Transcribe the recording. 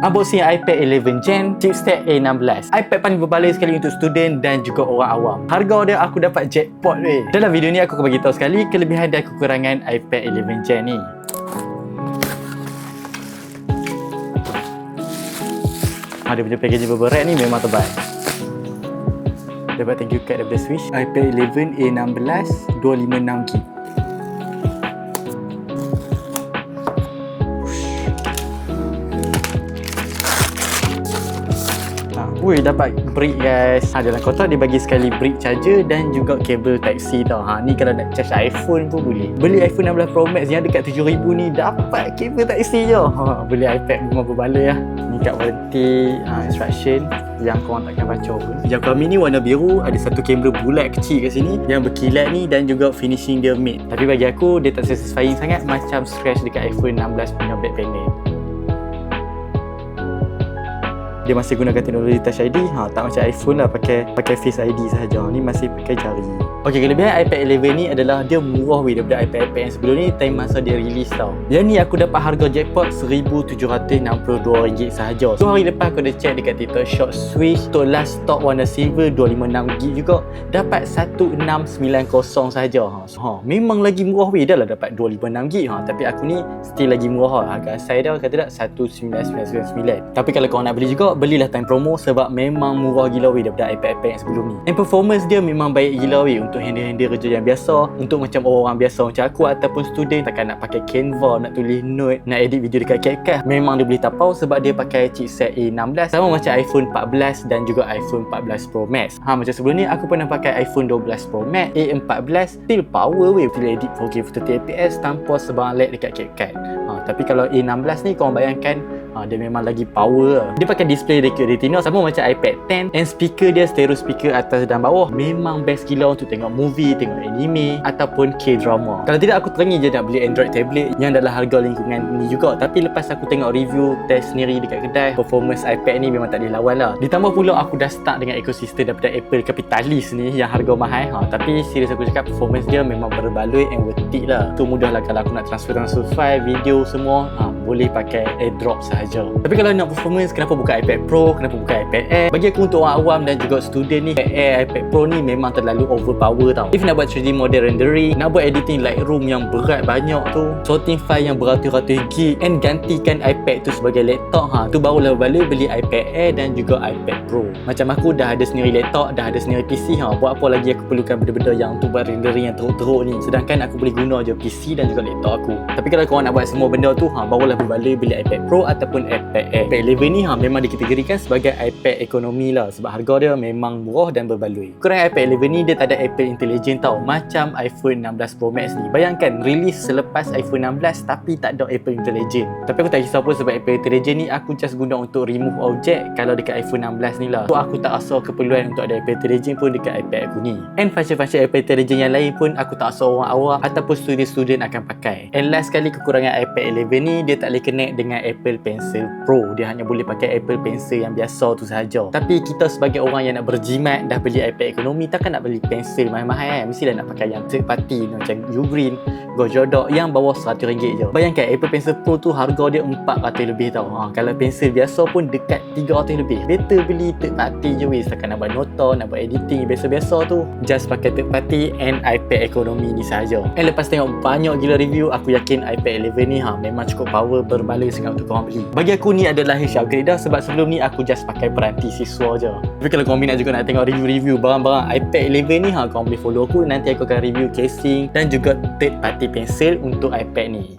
Unboxing iPad 11 Gen chipset A16 iPad paling berbaloi sekali untuk student dan juga orang awam. Harga dia aku dapat jackpot weh. Dalam video ni aku akan bagi tahu sekali kelebihan dan kekurangan iPad 11 Gen ni. Dia punya packaging berberat ni memang tebal Dapat thank you card daripada Swish iPad 11 A16 256GB Wui dapat brick guys. Ha, Dalam kotak dia bagi sekali brick charger Dan juga kabel type C tau. Ha, Ni kalau nak charge iPhone pun boleh. Beli iPhone 16 Pro Max yang dekat 7000 ni Dapat kabel type C je. Ha, Beli iPad memang berbaloi lah. Ni kat warranty ha, instruction Yang korang takkan baca pun. Yang kami ni warna biru Ada satu kamera bulat kecil kat sini Yang berkilat ni Dan juga finishing dia matte Tapi bagi aku Dia tak satisfying sangat Macam scratch dekat iPhone 16 punya back panel dia masih gunakan teknologi Touch ID ha, tak macam iPhone lah pakai pakai Face ID sahaja. Ni masih pakai jari Okey kelebihan iPad 11 ni adalah dia murah weh daripada iPad-iPad yang sebelum ni time masa dia release tau yang ni aku dapat harga jackpot RM1,762 sahaja so hari lepas aku dah check dekat TikTok Shop Swish untuk last stock warna silver 256GB juga dapat 1690 sahaja ha. So, ha, memang lagi murah weh dah lah dapat 256GB ha. tapi aku ni still lagi murah ha. harga asal dia kata tak 1999 tapi kalau kau nak beli juga belilah time promo sebab memang murah gila weh daripada iPad-iPad yang sebelum ni. And performance dia memang baik gila weh untuk handle-handle kerja yang biasa, untuk macam orang biasa macam aku ataupun student takkan nak pakai Canva, nak tulis note, nak edit video dekat CapCut, memang dia boleh tapau sebab dia pakai chipset A16 sama macam iPhone 14 dan juga iPhone 14 Pro Max. Ha macam sebelum ni aku pernah pakai iPhone 12 Pro Max A14 still power weh boleh edit 4K 30fps tanpa sebang lag dekat CapCut. Ha tapi kalau A16 ni korang bayangkan ha, dia memang lagi power lah. Dia pakai display Liquid Retina sama macam iPad 10 and speaker dia stereo speaker atas dan bawah memang best gila untuk tengok movie, tengok anime ataupun K-drama. Kalau tidak aku terangi je nak beli Android tablet yang dalam harga lingkungan ni juga tapi lepas aku tengok review test sendiri dekat kedai performance iPad ni memang tak boleh lawan lah. Ditambah pula aku dah start dengan ekosistem daripada Apple kapitalis ni yang harga mahal ha. tapi serius aku cakap performance dia memang berbaloi and worth it lah. Tu mudah lah kalau aku nak transfer-transfer file, video semua ha, boleh pakai airdrop sahaja. Tapi kalau nak performance kenapa buka iPad Pro, kenapa bukan iPad Air? Bagi aku untuk orang awam dan juga student ni, iPad Air, iPad Pro ni memang terlalu overpower tau. If nak buat 3D model rendering, nak buat editing Lightroom yang berat banyak tu, sorting file yang beratus-ratus gig and gantikan iPad tu sebagai laptop ha, tu barulah balik beli iPad Air dan juga iPad Pro. Macam aku dah ada sendiri laptop, dah ada sendiri PC ha, buat apa lagi aku perlukan benda-benda yang untuk buat rendering yang teruk-teruk ni. Sedangkan aku boleh guna je PC dan juga laptop aku. Tapi kalau korang nak buat semua benda tu ha, barulah berbalik beli iPad Pro ataupun iPad Air. iPad 11 ni ha, memang dikategorikan sebagai iPad ekonomi lah sebab harga dia memang murah dan berbaloi. Kurang iPad 11 ni dia tak ada Apple Intelligent tau macam iPhone 16 Pro Max ni. Bayangkan release selepas iPhone 16 tapi tak ada Apple Intelligent. Tapi aku tak risau pun sebab Apple Intelligent ni aku just guna untuk remove object kalau dekat iPhone 16 ni lah. So aku tak rasa keperluan untuk ada Apple Intelligent pun dekat iPad aku ni. And function-function Apple Intelligent yang lain pun aku tak rasa orang awam ataupun student-student akan pakai. And last sekali kekurangan iPad 11 ni dia tak boleh connect dengan Apple Pencil Pro. Dia hanya boleh pakai Apple Pencil yang biasa tu sahaja. Tapi kita sebagai orang yang nak berjimat dah beli iPad ekonomi takkan nak beli pensel mahal-mahal kan. Mestilah nak pakai yang third party macam Ugreen, Gojodok yang bawah RM100 je. Bayangkan Apple Pencil Pro tu harga dia RM400 lebih tau. Ha, kalau pensel biasa pun dekat RM300 lebih. Better beli third party je weh. Takkan nak buat nota, nak buat editing biasa-biasa tu. Just pakai third party and iPad ekonomi ni sahaja. And lepas tengok banyak gila review, aku yakin iPad 11 ni ha, memang cukup power berbaloi sangat untuk korang beli. Bagi aku ni adalah HC upgrade dah sebab sebelum ni aku just pakai peranti siswa je. Tapi kalau korang minat juga nak tengok review-review barang-barang iPad 11 ni ha, korang boleh follow aku. Nanti aku akan review casing dan juga third party pencil untuk iPad ni.